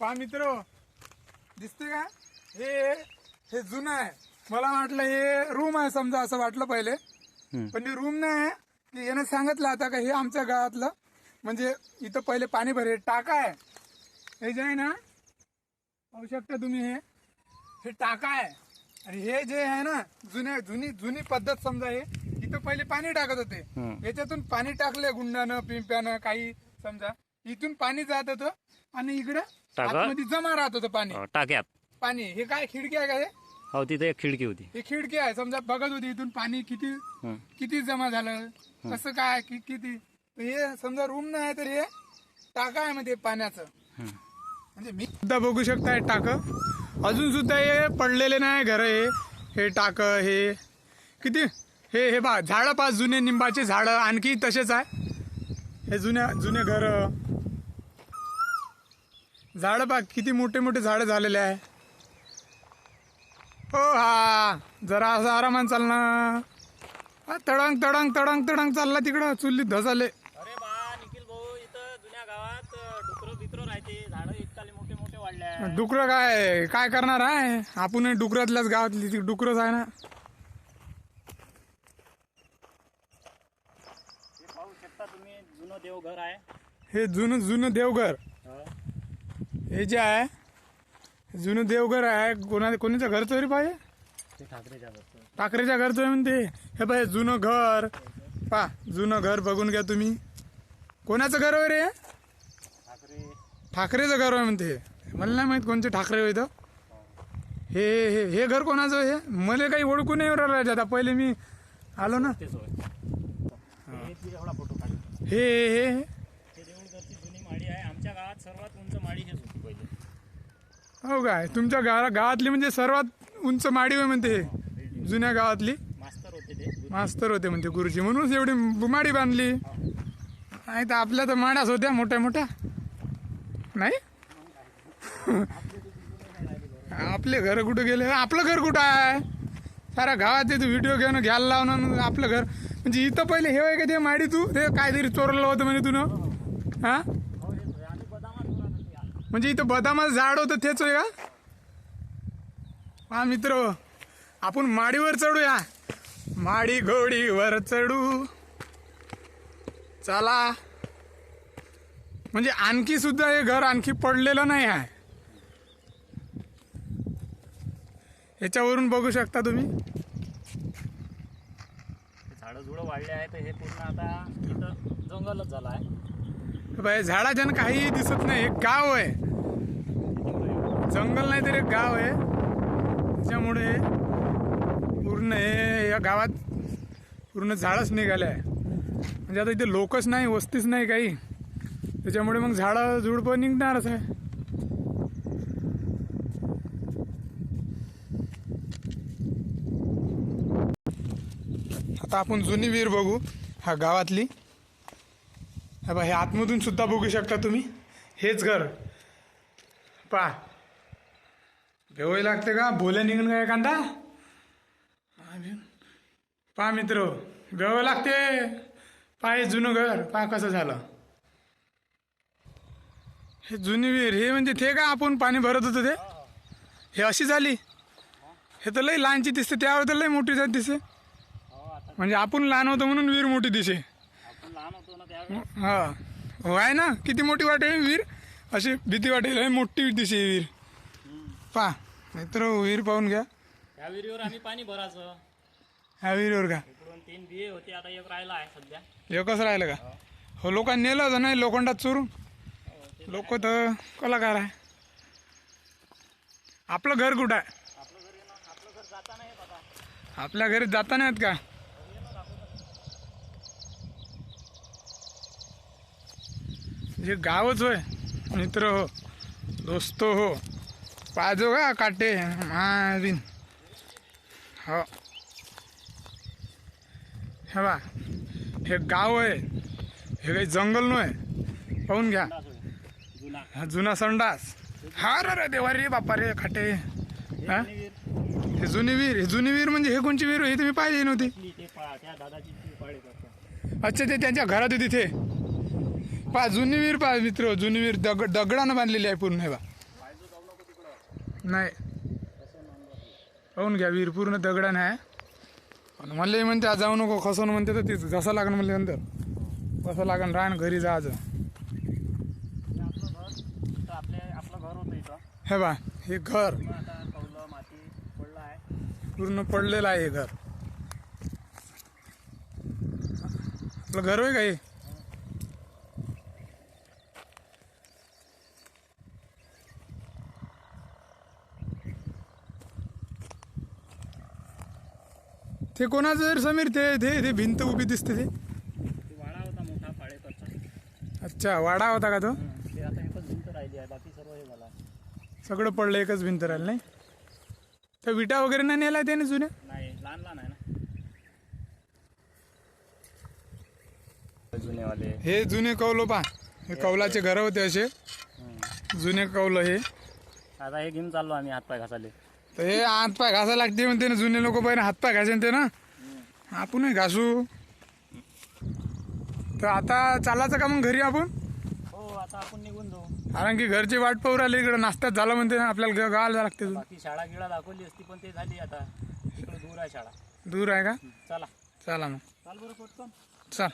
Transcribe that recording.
पहा मित्र दिसते का? हे हे जुनं आहे. मला वाटलं हे रूम आहे समजा असं वाटलं पहिले. पण हे रूम नाही आहे. की यानं सांगितलं आता का हे आमच्या गावातलं. म्हणजे इथं पहिले पाणी भरे टाका आहे. हे जे आहे ना पाहू शकता तुम्ही हे. हे टाका आहे. आणि हे जे आहे ना जुन्या जुनी जुनी पद्धत समजा हे इथं पहिले पाणी टाकत होते. याच्यातून पाणी टाकले गुंडानं पिंप्यानं काही समजा. इथून पाणी जात होतं आणि इकडे टाका? आतमध्ये जमा राहत होतं पाणी. अं, टाक्यात पाणी. हे काय खिडकी आहे का हे? हो तिथे एक खिडकी होती. हे खिडकी आहे. समजा बघत होती इथून पाणी किती हं. किती जमा झालं? कसं काय कि- किती? तर हे समजा रूम नाही तर हे टाका आहे मध्ये पाण्याचं. हं. म्हणजे मी सुद्धा बघू शकता टाक. अजून सुद्धा हे पडलेले नाही घर हे. हे टाक हे. किती? हे हे बा झाडं पाच जुने निंबाचे झाडं आणखी तसेच आहे. हे जुन्या जुने घर. झाडं पा किती मोठे मोठे झाडं झालेले आहे. हो हा जरा असं आरामान चालणं हा, तडंग तडंग तडंग तडंग चालला तिकडं चुलीत धसाले. अरे बा निखिल भाऊ इथं जुन्या गावात डुकर बिकर राहते. झाडं इतकाले मोठे मोठे वाढले डुकरं काय काय करणार आहे? आपण डुकरातल्याच गावातली ती डुकरच आहे ना. हे पाहू शकता तुम्ही जुनं देवघर आहे. हे जुनं जुनं देवघर. हे जे आहे जुनं देवघर आहे कोणा कोणाचं घर चोरी पाहिजे? ठाकरेच्या घर चोरी म्हणते. हे पाहिजे जुनं घर. पा जुनं घर बघून घ्या तुम्ही. कोणाचं घर आहे रे? हे? ठाकरे. ठाकरेचं घर आहे म्हणते. मला नाही माहीत कोणते ठाकरे होय हे हे हे घर कोणाचं आहे? हे मला काही ओळखू नाही राहिलं आता. पहिले मी आलो ना. हे. हे आहे. आमच्या गावात सर्वात उंच पहिले हो काय? तुमच्या गावा गावातली म्हणजे सर्वात उंच माडी होय म्हणते. हे जुन्या गावातली. मास्तर होते ते. मास्तर होते म्हणते गुरुजी. म्हणूनच एवढी माडी बांधली. नाही तर आपल्या तर माड्याच होत्या मोठ्या मोठ्या. नाही? आपले घर कुठं गेले? आपलं घर कुठं आहे? सारा गावात ते व्हिडिओ घेऊन घ्यायला लावणं आपलं घर. म्हणजे इथं पहिले हे का ते माडी तू? ते काहीतरी चोरलं होतं म्हणे तुनं. हा हो हेच होय आणि बदामात उरात होती आज. म्हणजे इथं बदामाचं झाड होतं तेच होय का? हा मित्र आपण माडीवर चढूया. माडी घोडीवर चढू. चला. म्हणजे आणखी सुद्धा हे घर आणखी पडलेलं नाही आहे. याच्यावरून बघू शकता तुम्ही. झाडं झुडं वाढले आहे तर हे पूर्ण आता जंगलच झालं आहे. बाई झाडाच्या काही दिसत नाही एक गाव आहे. जंगल नाही तर एक गाव आहे. त्याच्यामुळे पूर्ण हे या गावात पूर्ण झाडच निघाले आहे. म्हणजे आता इथे लोकच नाही वस्तीच नाही काही. त्याच्यामुळे मग झाडं झुडपं निघणारच आहे. आता आपण जुनी विहीर बघू हा गावातली. हे आतमधून सुद्धा बघू शकता तुम्ही. हेच घर. पा भेवाय लागते का? भोल्या निघून का एखादा? पा मित्र भेवाय लागते. पाय जुनं घर. पा कसं झालं. हे जुनी विहीर हे म्हणजे ते का आपण पाणी भरत होतो ते? हे अशी झाली. हे तर लई लहानची दिसते. त्यावर तर लई मोठी जात दिसे म्हणजे आपण लहान होतो म्हणून विहीर मोठी दिसे हा. हो आहे ना? किती मोठी वाटेल विहीर? अशी भीती वाटेल लय मोठी दिसे विहीर. पा मित्र विहीर पाहून घ्या. त्या विहिरीवर आम्ही पाणी भरायचं. ह्या विहिरीवर का इकडून तीन बिये होते आता एक राहिला आहे सध्या. एकच राहिलं का? हो लोकांनी नेलं होतं नाही लोखंडात चोरून. हो ते लोक तर कलाकार आहे. आपलं घर कुठं आहे? आपलं घर येणं आपलं घर जाता नाही येत आता आपल्या घरी जाता नाही येत का? जे गावच होय मित्र हो दोस्तो हो. पाजो का काटे? महाबिन हो. हे बा हे गाव आहे. हे काही जंगल नो आहे पाहून घ्या. जुना हा जुना संडास. हा रे रे देवा रे बापा रे खाटे. हा? हे जुनी विहीर हे जुनी विहीर म्हणजे हे कोणची विहीर? हे तुम्ही पाहिजे नव्हती. अच्छा ते त्यांच्या घरात तिथे. पा जुनी वीर पा मित्र जुनी वीर दग दगडानं बांधलेली आहे पूर्ण हे बा. नाही. पाहून घ्या विहीर पूर्ण दगडानं आहे. आणि म्हणले म्हणते आज जाऊ नको. खसून म्हणते तर तिथं जसं लागण म्हणले नंतर. कसं लागण राहण घरी जायचं आज. आपलं घर आपले आपलं घर होतं इथं हे बा हे घर. माती पडलं आहे पूर्ण पडलेलं आहे हे घर. आपलं घर होय का हे? ते कोणाचं जर समीर ते ते ते भिंत उभी दिसते ते. वाडा होता मोठा अच्छा वाडा होता का तो? ते आता एकच भिंत राहिली आहे बाकी सर्व हे झालं आहे. सगळं पडलं एकच भिंत राहिलं नाही? त्या विटा वगैरे नाही नेला त्याने जुन्या? नाही लहान लहान आहे ना. जुनेवाले. हे जुने कौलो पा हे कौलाचे घर होते असे. जुने कौलं हे. आता हे घेऊन चाललो आम्ही हातपाय घासाले हे हातपाय घासा लागते म्हणते ना जुने लोक पहिले हातपाय घासेन ते ना आपणही घासू. तर आता चालायचं का मग घरी आपण? हो आता आपण निघून जाऊ. कारण की घरची वाट पाहू राहिली इकडे नाश्त्यात झालं म्हणते ना आपल्याला गावाला लागते बाकी शाळा गिळा दाखवली असती पण ते झाली आता. तिकडे दूर आहे शाळा. दूर आहे का? चला. चला मग. चाल बरं पटकन. चल.